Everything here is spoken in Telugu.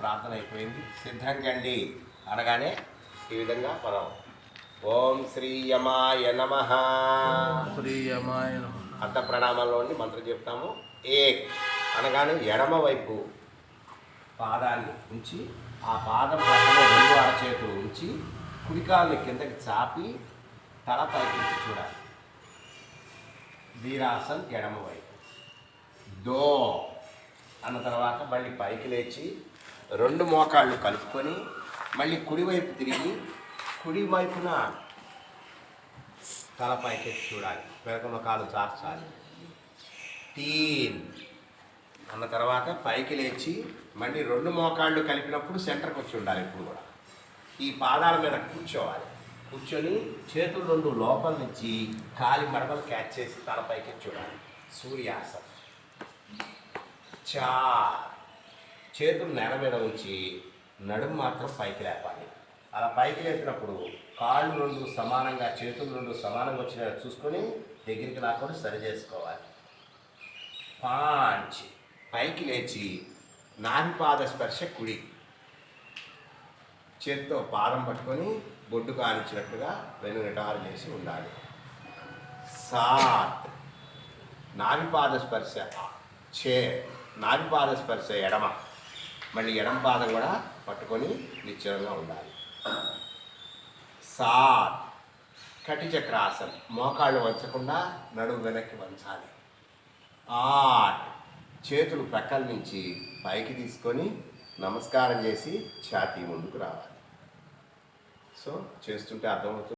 ప్రార్థన అయిపోయింది. సిద్ధం కండి అనగానే ఈ విధంగా మనం ఓం శ్రీ యమాయ నమ. శ్రీయమాయ నమః. అర్థ ప్రణామంలో ఉండి మంత్రం చెప్తాము. ఏక్ అనగానే ఎడమ వైపు పాదాన్ని ఉంచి ఆ పాదం పక్కనే రెండు అరచేతులు ఉంచి కుడికాల్ని కిందకి చాపి తల పైకి చూడాలి. వీరాసన్ ఎడమ వైపు. దో అన్న తర్వాత మళ్ళీ పైకి లేచి రెండు మోకాళ్ళు కలుపుకొని మళ్ళీ కుడివైపు తిరిగి కుడి వైపున చూడాలి. వెనక కాలు చార్చాలి తీన్. అన్న తర్వాత పైకి లేచి మళ్ళీ రెండు మోకాళ్ళు కలిపినప్పుడు సెంటర్కి వచ్చి ఉండాలి ఇప్పుడు కూడా. ఈ పాదాల మీద కూర్చోవాలి. కూర్చొని చేతులు రెండు లోపల నుంచి కాలి మడమలు క్యాచ్ చేసి తలపైకి చూడాలి. సూర్యాసనం. చార్. చేతులు నేల మీద ఉంచి నడుము మాత్రం పైకి లేపాలి. అలా పైకి లేపినప్పుడు కాళ్ళు రెండు సమానంగా చేతులు రెండు సమానంగా వచ్చిన చూసుకొని దగ్గరికి లాక్కొని సరి చేసుకోవాలి. పాంచి. పైకి లేచి నాభి స్పర్శ కుడి. చేత్తో పాదం పట్టుకొని బొడ్డు కానిచ్చినట్టుగా వెను నిటారు చేసి ఉండాలి. సాత్. నాభిపాద స్పర్శ. చే. నాభిపాద స్పర్శ ఎడమ. మళ్ళీ ఎడమ పాదం కూడా పట్టుకొని నిశ్చలంగా ఉండాలి. సాత్. కటిచక్రాసన్. మోకాళ్ళు వంచకుండా నడుము వెనక్కి వంచాలి. ఆట్. చేతులు ప్రక్కల నుంచి పైకి తీసుకొని నమస్కారం చేసి ఛాతీ ముందుకు రావాలి. సో చేస్తుంటే అర్థమవుతుంది.